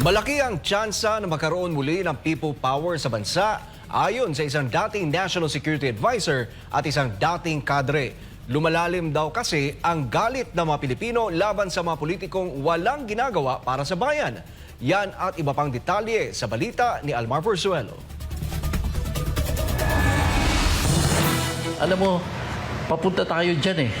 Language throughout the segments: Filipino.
Malaki ang tsansa na magkaroon muli ng people power sa bansa ayon sa isang dating National Security Advisor at isang dating kadre. Lumalalim daw kasi ang galit ng mga Pilipino laban sa mga politikong walang ginagawa para sa bayan. Yan at iba pang detalye sa balita ni Almar Forzuelo. Alam mo, papunta tayo dyan eh.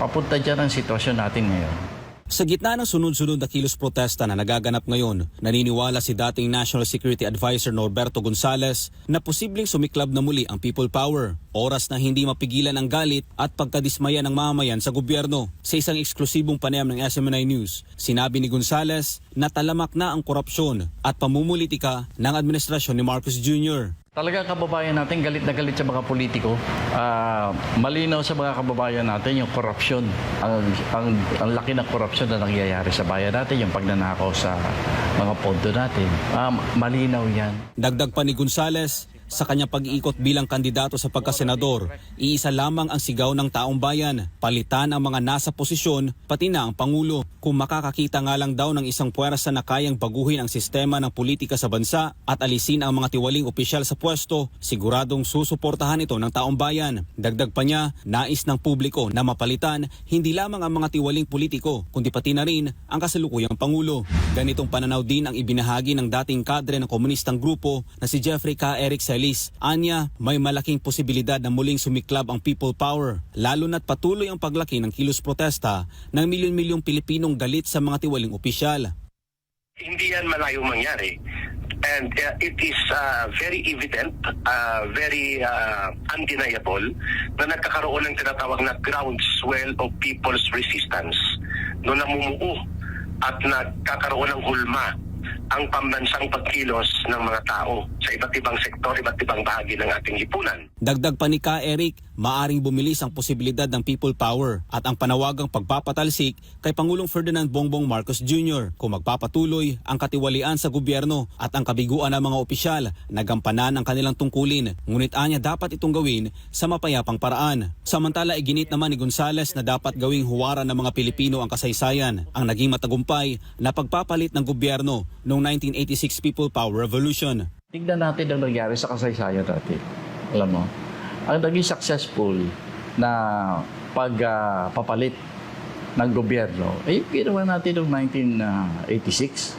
Papunta dyan ang sitwasyon natin ngayon. Sa gitna ng sunod-sunod na kilos protesta na nagaganap ngayon, naniniwala si dating National Security Advisor Norberto Gonzales na posibleng sumiklab na muli ang people power. Oras na hindi mapigilan ang galit at pagkadismaya ng mamamayan sa gobyerno. Sa isang eksklusibong panayam ng SMNI News, sinabi ni Gonzales na talamak na ang korupsyon at pamumulitika ng administrasyon ni Marcos Jr. Talaga kababayan natin, galit na galit sa mga politiko. Ah, malinaw sa mga kababayan natin yung korupsyon. Ang, ang, ang laki ng korupsyon na nangyayari sa bayan natin, yung pagnanakaw sa mga pondo natin. Ah, malinaw yan. Dagdag pa ni Gonzales, sa kanyang pag-iikot bilang kandidato sa pagkasenador, iisa lamang ang sigaw ng taong bayan, palitan ang mga nasa posisyon, pati na ang Pangulo. Kung makakakita nga lang daw ng isang puwersa na kayang baguhin ang sistema ng politika sa bansa at alisin ang mga tiwaling opisyal sa pwesto, siguradong susuportahan ito ng taong bayan. Dagdag pa niya, nais ng publiko na mapalitan hindi lamang ang mga tiwaling politiko, kundi pati na rin ang kasalukuyang Pangulo. Ganitong pananaw din ang ibinahagi ng dating kadre ng komunistang grupo na si Jeffrey K. Eric Celis. Anya, may malaking posibilidad na muling sumiklab ang people power, lalo na't patuloy ang paglaki ng kilos protesta ng milyon-milyong Pilipinong galit sa mga tiwaling opisyal. hindi yan malayo mangyari. And uh, it is uh, very evident, uh, very uh, undeniable na nagkakaroon ng tinatawag na groundswell of people's resistance. No namumuo at nagkakaroon ng hulma ang pambansang pagkilos ng mga tao sa iba't ibang sektor, iba't ibang bahagi ng ating lipunan. Dagdag pa ni Ka Eric, maaring bumilis ang posibilidad ng people power at ang panawagang pagpapatalsik kay Pangulong Ferdinand Bongbong Marcos Jr. kung magpapatuloy ang katiwalian sa gobyerno at ang kabiguan ng mga opisyal na gampanan ang kanilang tungkulin. Ngunit anya dapat itong gawin sa mapayapang paraan. Samantala iginit naman ni Gonzales na dapat gawing huwaran ng mga Pilipino ang kasaysayan, ang naging matagumpay na pagpapalit ng gobyerno noong 1986 People Power Revolution. Tignan natin ang nangyari sa kasaysayan natin. Alam mo, ang naging successful na pagpapalit ng gobyerno, eh, ginawa natin noong 1986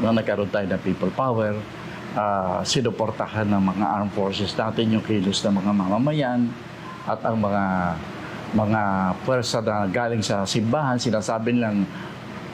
nung nagkaroon tayo ng people power, ah, sinuportahan ng mga armed forces natin yung kilos ng mga mamamayan at ang mga mga pwersa na galing sa simbahan, sinasabi lang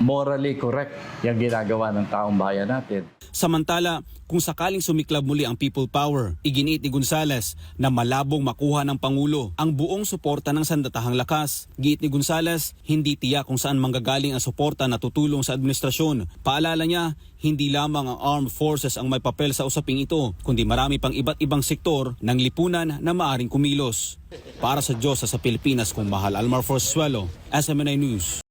morally correct yung ginagawa ng taong bayan natin. Samantala, kung sakaling sumiklab muli ang people power, iginiit ni Gonzales na malabong makuha ng Pangulo ang buong suporta ng sandatahang lakas. Giit ni Gonzales, hindi tiyak kung saan manggagaling ang suporta na tutulong sa administrasyon. Paalala niya, hindi lamang ang armed forces ang may papel sa usaping ito, kundi marami pang iba't ibang sektor ng lipunan na maaring kumilos. Para sa Diyos sa Pilipinas kung mahal Almar Forzuelo, SMNI News.